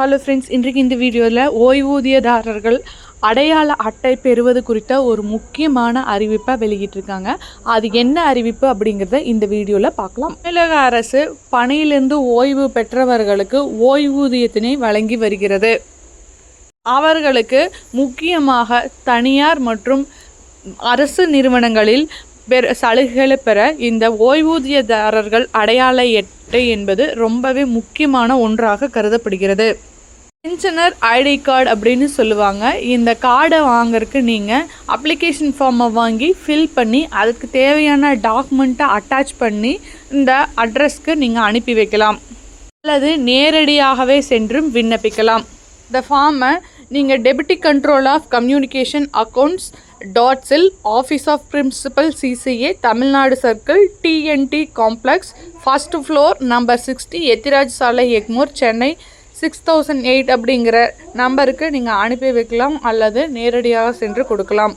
Hello friends இன்றைக்கு இந்த வீடியோவில் ஓய்வூதியதாரர்கள் அடையாள அட்டை பெறுவது குறித்த ஒரு முக்கியமான அறிவிப்பை வெளியிட்டிருக்காங்க. அது என்ன அறிவிப்பு அப்படிங்கிறத இந்த வீடியோவில் பார்க்கலாம். தமிழக அரசு பணியிலிருந்து ஓய்வு பெற்றவர்களுக்கு ஓய்வூதியத்தினை வழங்கி வருகிறது. அவர்களுக்கு முக்கியமாக தனியார் மற்றும் அரசு நிறுவனங்களில் பெற சலுகைகளை பெற இந்த ஓய்வூதியதாரர்கள் அடையாள எட்டை என்பது ரொம்பவே முக்கியமான ஒன்றாக கருதப்படுகிறது. பென்ஷனர் ஐடி கார்டு அப்படின்னு சொல்லுவாங்க. இந்த கார்டை வாங்குறதுக்கு நீங்கள் அப்ளிகேஷன் ஃபார்மை வாங்கி ஃபில் பண்ணி அதுக்கு தேவையான டாக்குமெண்ட்டை அட்டாச் பண்ணி இந்த அட்ரஸ்க்கு நீங்கள் அனுப்பி வைக்கலாம். அல்லது நேரடியாகவே சென்றும் விண்ணப்பிக்கலாம். இந்த ஃபார்மை நீங்கள் deputy control of communication accounts டாட்ஸில் office of principal CCA Tamil Nadu circle TNT complex first floor number sixty Ethiraj சாலை Egmore Chennai six thousand eight அப்படிங்கிற நம்பருக்கு நீங்கள் அனுப்பி வைக்கலாம் அல்லது நேரடியாக சென்று கொடுக்கலாம்.